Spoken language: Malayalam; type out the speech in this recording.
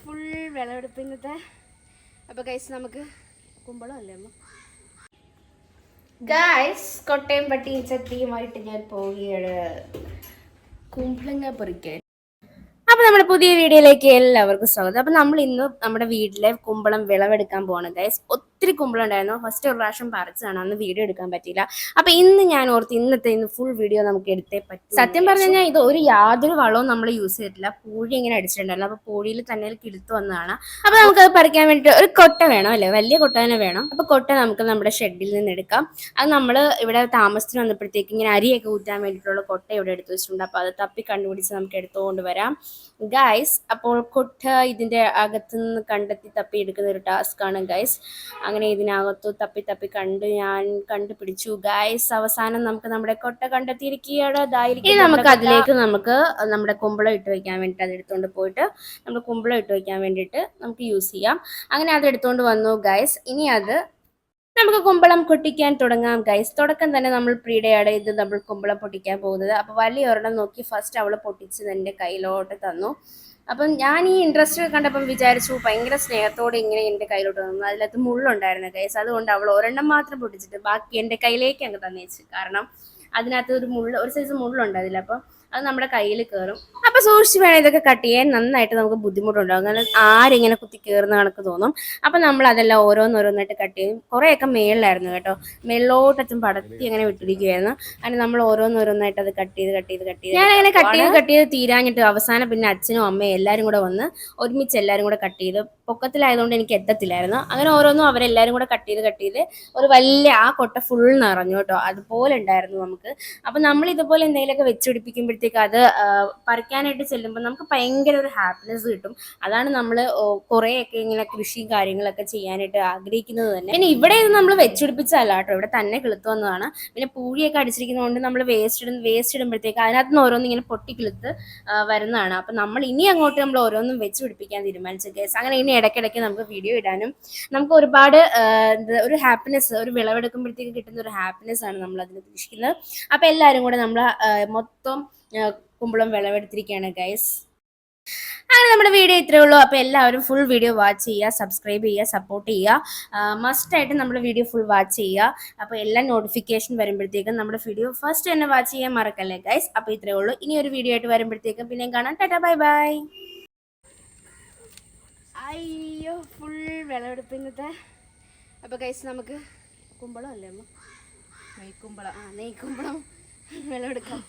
ഫുൾ വിളവെടുപ്പ് ഇന്നത്തെ അപ്പോൾ ഗൈസ് നമുക്ക് കുമ്പളം അല്ലേ അമ്മ? ഗായ്സ് കൊട്ടയം പട്ടി ചട്ടിയുമായിട്ട് ഞാൻ പോവുകയാണ്. കുമ്പളങ്ങ പൊറിക്കാൻ. അപ്പൊ നമ്മുടെ പുതിയ വീഡിയോയിലേക്ക് എല്ലാവർക്കും സ്വാഗതം. അപ്പൊ നമ്മൾ ഇന്ന് നമ്മുടെ വീട്ടിലെ കുമ്പളം വിളവെടുക്കാൻ പോകണം ഗൈസ് ഒത്തിരി കുമ്പളുണ്ടായിരുന്നു ഫസ്റ്റ് ഒരു പ്രാവശ്യം പറിച്ചതാണ്. അന്ന് വീഡിയോ എടുക്കാൻ പറ്റിയില്ല. അപ്പൊ ഇന്ന് ഞാൻ ഓർത്ത് ഇന്നത്തെ ഇന്ന് ഫുൾ വീഡിയോ നമുക്ക് എടുത്തേ പറ്റും. സത്യം പറഞ്ഞു കഴിഞ്ഞാൽ ഇത് ഒരു യാതൊരു വളവും നമ്മൾ യൂസ് ചെയ്തിട്ടില്ല. പൂഴി ഇങ്ങനെ അടിച്ചിട്ടുണ്ടായിരുന്നു. അപ്പൊ പൂഴിയിൽ തന്നെ കിളുത്ത് വന്നതാണ്. അപ്പൊ നമുക്ക് അത് പറിക്കാൻ വേണ്ടി ഒരു കൊട്ട വേണം അല്ലേ? വലിയ കൊട്ട തന്നെ വേണം. അപ്പൊ കൊട്ട നമുക്ക് നമ്മുടെ ഷെഡിൽ നിന്ന് എടുക്കാം. അത് നമ്മൾ ഇവിടെ താമസത്തിന് വന്നപ്പോഴത്തേക്ക് ഇങ്ങനെ അരിയൊക്കെ ഊറ്റാൻ വേണ്ടിയിട്ടുള്ള കൊട്ട ഇവിടെ എടുത്തു വെച്ചിട്ടുണ്ട്. അപ്പൊ അത് തപ്പി കണ്ടുപിടിച്ച് നമുക്ക് എടുത്തുകൊണ്ട് വരാം. ഗൈസ് അപ്പോൾ കൊട്ട ഇതിന്റെ അകത്തുനിന്ന് കണ്ടെത്തി തപ്പി എടുക്കുന്ന ഒരു ടാസ്ക് ആണ് ഗൈസ് അങ്ങനെ ഇതിനകത്തു തപ്പി തപ്പി കണ്ട് ഞാൻ കണ്ടുപിടിച്ചു. ഗൈസ് അവസാനം നമുക്ക് നമ്മുടെ കൊട്ട കണ്ടെത്തിയിരിക്കുകയാണ്. ഇനി നമുക്ക് അതിലേക്ക് നമുക്ക് നമ്മുടെ കുമ്പളം ഇട്ട് വെക്കാൻ വേണ്ടിയിട്ട് അതെടുത്തോണ്ട് പോയിട്ട് നമ്മൾ കുമ്പളം ഇട്ട് വെക്കാൻ വേണ്ടിയിട്ട് നമുക്ക് യൂസ് ചെയ്യാം. അങ്ങനെ അത് എടുത്തുകൊണ്ട് വന്നു ഗൈസ് ഇനി അത് നമുക്ക് കുമ്പളം പൊട്ടിക്കാൻ തുടങ്ങാം ഗൈസ് തുടക്കം തന്നെ നമ്മൾ പ്രീഡയാണ് ഇത് നമ്മൾ കുമ്പളം പൊട്ടിക്കാൻ പോകുന്നത്. അപ്പോൾ വലിയ ഒരെണ്ണം നോക്കി ഫസ്റ്റ് അവൾ പൊട്ടിച്ച് എന്റെ കയ്യിലോട്ട് തന്നു. അപ്പം ഞാൻ ഈ ഇൻട്രസ്റ്റ് കണ്ടപ്പം വിചാരിച്ചു ഭയങ്കര സ്നേഹത്തോടെ ഇങ്ങനെ എന്റെ കയ്യിലോട്ട് വന്നു. അതിനകത്ത് മുള്ളുണ്ടായിരുന്നു കേസ് അതുകൊണ്ട് അവൾ ഒരെണ്ണം മാത്രം പൊട്ടിച്ചിട്ട് ബാക്കി എന്റെ കയ്യിലേക്ക് അങ്ങ് തന്നേച്ച്. കാരണം അതിനകത്ത് ഒരു മുള്ള ഒരു സൈസ് മുള്ളുണ്ട് അതിൽ അപ്പം അത് നമ്മുടെ കയ്യിൽ കയറും അപ്പൊ സൂക്ഷിച്ച് വേണം ഇതൊക്കെ കട്ട് ചെയ്യാൻ. നന്നായിട്ട് നമുക്ക് ബുദ്ധിമുട്ടുണ്ടാകും കാരണം ആരിങ്ങനെ കുത്തി കയറുന്ന കണക്ക് തോന്നും. അപ്പൊ നമ്മൾ അതെല്ലാം ഓരോന്നോരോന്നായിട്ട് കട്ട് ചെയ്യും. കുറേയൊക്കെ മേളിലായിരുന്നു കേട്ടോ. മേളിലോട്ടും പടത്തി അങ്ങനെ വിട്ടിരിക്കുകയായിരുന്നു അങ്ങനെ നമ്മൾ ഓരോന്നോരോന്നായിട്ട് അത് കട്ട് ചെയ്ത് കട്ട് ചെയ്ത് കട്ട് ചെയ്ത്. ഞാൻ അങ്ങനെ കട്ട് ചെയ്ത് കട്ട് ചെയ്ത് തീരാഞ്ഞിട്ട് അവസാനം പിന്നെ അച്ഛനും അമ്മയും എല്ലാവരും കൂടെ വന്ന് ഒരുമിച്ച് എല്ലാവരും കൂടെ കട്ട് ചെയ്ത് പൊക്കത്തിലായതുകൊണ്ട് എനിക്ക് എത്തത്തില്ലായിരുന്നു. അങ്ങനെ ഓരോന്നും അവരെല്ലാവരും കൂടെ കട്ട് ചെയ്ത് കട്ട് ചെയ്ത് ഒരു വലിയ ആ കൊട്ട ഫുൾ നിറഞ്ഞു കേട്ടോ. അതുപോലെ ഉണ്ടായിരുന്നു നമുക്ക്. അപ്പൊ നമ്മൾ ഇതുപോലെ എന്തെങ്കിലുമൊക്കെ വെച്ചുപിടിപ്പിക്കുമ്പോഴത്തേക്ക് അത് ആ, പറിക്കാനായിട്ട് ചെല്ലുമ്പോൾ നമുക്ക് ഭയങ്കര ഒരു ഹാപ്പിനെസ് കിട്ടും. അതാണ് നമ്മൾ കുറേയൊക്കെ ഇങ്ങനെ കൃഷിയും കാര്യങ്ങളൊക്കെ ചെയ്യാനായിട്ട് ആഗ്രഹിക്കുന്നത് തന്നെ. പിന്നെ ഇവിടെ ഇത് നമ്മൾ വെച്ചുപിടിപ്പിച്ചല്ല കേട്ടോ. ഇവിടെ തന്നെ കിളുത്തു വന്നതാണ്. പിന്നെ പൂഴിയൊക്കെ അടിച്ചിരിക്കുന്നതുകൊണ്ട് നമ്മൾ വേസ്റ്റ് ഇടുന്ന വേസ്റ്റ് ഇടുമ്പോഴത്തേക്ക് അതിനകത്ത് നിന്ന് ഓരോന്നും ഇങ്ങനെ പൊട്ടി കിളുത്ത് വരുന്നതാണ്. അപ്പം നമ്മൾ ഇനി അങ്ങോട്ട് നമ്മൾ ഓരോന്നും വെച്ച് പിടിപ്പിക്കാൻ തീരുമാനിച്ചു കേസ് അങ്ങനെ ഇനി ഇടയ്ക്കിടയ്ക്ക് നമുക്ക് വീഡിയോ ഇടാനും നമുക്ക് ഒരുപാട് ഒരു ഹാപ്പിനെസ് ഒരു വിളവെടുക്കുമ്പോഴത്തേക്ക് കിട്ടുന്ന ഒരു ഹാപ്പിനെസ് ആണ് നമ്മൾ അതിന് ഉദ്ദേശിക്കുന്നത്. അപ്പം എല്ലാവരും കൂടെ നമ്മൾ മൊത്തം കുമ്പളം വിളവെടുത്തിരിക്കുകയാണ് ഗൈസ് അങ്ങനെ നമ്മുടെ വീഡിയോ ഇത്രയേ ഉള്ളൂ. അപ്പോൾ എല്ലാവരും ഫുൾ വീഡിയോ വാച്ച് ചെയ്യുക സബ്സ്ക്രൈബ് ചെയ്യുക സപ്പോർട്ട് ചെയ്യുക. മസ്റ്റ് ആയിട്ട് നമ്മുടെ വീഡിയോ ഫുൾ വാച്ച് ചെയ്യുക. അപ്പോൾ എല്ലാ നോട്ടിഫിക്കേഷൻ വരുമ്പോഴത്തേക്കും നമ്മുടെ വീഡിയോ ഫസ്റ്റ് തന്നെ വാച്ച് ചെയ്യാൻ മറക്കല്ലേ ഗൈസ് അപ്പോൾ ഇത്രയേ ഉള്ളൂ. ഇനി ഒരു വീഡിയോ ആയിട്ട് വരുമ്പോഴത്തേക്കും പിന്നെയും കാണാം. ടാറ്റാ ബൈ ബൈ അയ്യോ ഫുൾ വിളവെടുപ്പ് ഇന്നത്തെ അപ്പോൾ ഗൈസ് നമുക്ക് കുമ്പളം അല്ലേ അമ്മ? നെയ്ക്കുമ്പളം. ആ നെയ്ക്കുമ്പളം വിളവെടുക്കാം.